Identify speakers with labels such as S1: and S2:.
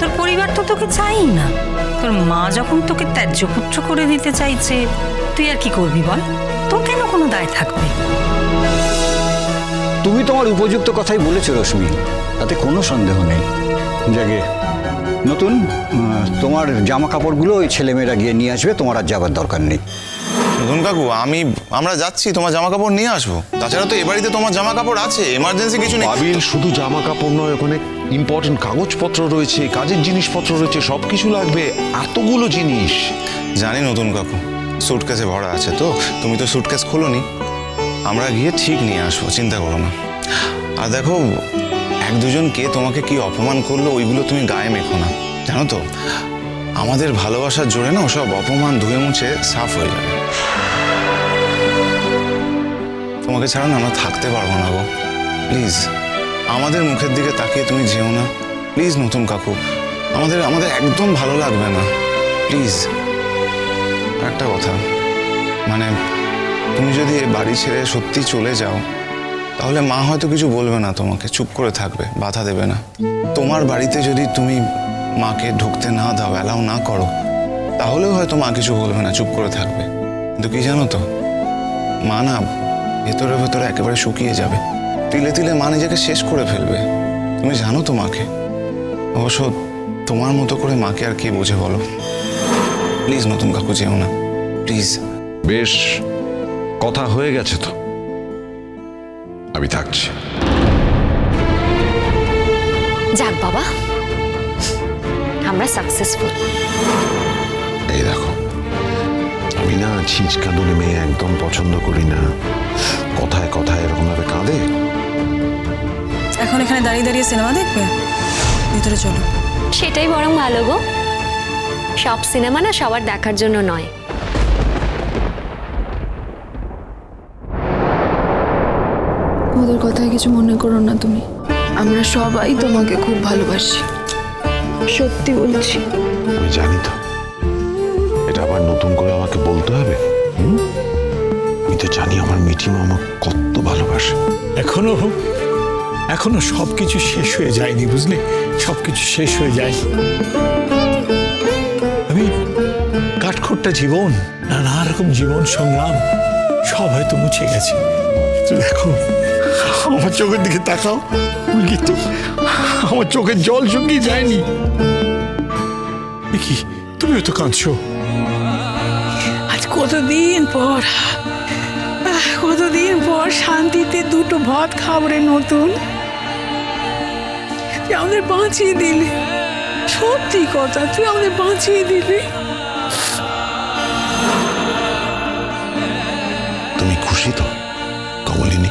S1: তোর পরিবার তো তোকে চাই না। তোর মা যখন তোকে ত্যায্য পুত্র করে দিতে চাইছে, তুই আর কি করবি বল? তোর কেন কোনো দায় থাকবে?
S2: তুমি তোমার উপযুক্ত কথাই বলেছ, রশ্মি। তাতে কোনো সন্দেহ নেই। জাগে, নতুন তোমার জামা কাপড়গুলো ওই ছেলেমেয়েরা গিয়ে নিয়ে আসবে, তোমার আর যাবার দরকার নেই।
S3: নতুন কাকু আমি আমরা যাচ্ছি তোমার জামা কাপড় নিয়ে আসব। তাছাড়া তো এ বাড়িতে তোমার জামা কাপড় আছে এমার্জেন্সি কিছু নেই।
S4: শুধু জামা কাপড় নয় ওখানে ইম্পর্টেন্ট কাগজপত্র রয়েছে কাজের জিনিসপত্র রয়েছে সব কিছু লাগবে এতগুলো জিনিস।
S3: জানি নতুন কাকু সুটকেসে ভরা আছে তো তুমি তো সুটকেস খোলোনি। আমরা গিয়ে ঠিক নিয়ে আসব চিন্তা করো না। আর দেখো এক দুজন কে তোমাকে কি অপমান করল ওইগুলো তুমি গায়ে মেখো না জানো তো? আমাদের ভালোবাসার জোরে না ওসব অপমান ধুয়ে মুছে সাফ হয়ে যাবে। তোমাকে ছাড়া না আমরা থাকতে পারব না গো। প্লিজ, আমাদের মুখের দিকে তাকিয়ে তুমি যেও না। প্লিজ, নতুন কাকু, আমাদের আমাদের একদম ভালো লাগবে না। প্লিজ, একটা কথা মানে তুমি যদি এ বাড়ি ছেড়ে সত্যি চলে যাও, তাহলে মা হয়তো কিছু বলবে না তোমাকে, চুপ করে থাকবে, বাধা দেবে না। তোমার বাড়িতে যদি তুমি মাকে ঢুকতে না দাও অ্যালাউ না করো তাহলেও হয়তো মা কিছু বলবে না চুপ করে থাকবে। কিন্তু কি জানো তো? মা না ভেতরে ভেতরে একেবারে শুকিয়ে যাবে। তিলে তিলে মা নিজেকে শেষ করে ফেলবে। তুমি জানো তো মাকে? অবশ্য তোমার মতো করে মাকে আর কে বোঝে বলো? প্লিজ নতুন কাকু যেও না। প্লিজ।
S4: বেশ কথা হয়ে গেছে তো। আমি থাকছি।
S5: যাক বাবা আমরা সাকসেসফুল
S4: এই দেখো আমি না ছিঁচকাঁদুনে মেয়ে একদম পছন্দ করি না। কথায় কথায় এরকম ভাবে কাঁদে?
S6: এখন এখানে দাঁড়িয়ে দাঁড়িয়ে সিনেমা দেখবে? ভিতরে চলো।
S5: সেটাই বরং ভালো গো। সব সিনেমা না সবার দেখার জন্য নয়।
S7: ওদের কথায় কিছু মনে করো না তুমি। আমরা সবাই তোমাকে খুব ভালোবাসি। সত্যি বলছি।
S4: আমি জানি তো। এটা আবার নতুন করে আমাকে বলতে হবে? আমি তো জানি আমার মিঠিমা আমাকে কত ভালোবাসে।
S8: এখনও এখনও সবকিছু শেষ হয়ে যায়নি বুঝলে? সবকিছু শেষ হয়ে যায়নি আমি কাঠখোট্টা জীবন নানা রকম জীবন সংগ্রাম সব হয়তো মুছে গেছে। দেখো আমার চোখের দিকে তাকাও তো আমার চোখের জল শুকিয়ে যায়নি। কি তুমিও তো কাঁদছো।
S6: আজ কতদিন পর কতদিন পর শান্তিতে দুটো ভাত খাবরে নতুন। তুই আমাদের বাঁচিয়ে দিলি। সত্যি কথা তুই আমাদের বাঁচিয়ে দিলি।
S4: তুমি খুশি তো কমলিনী?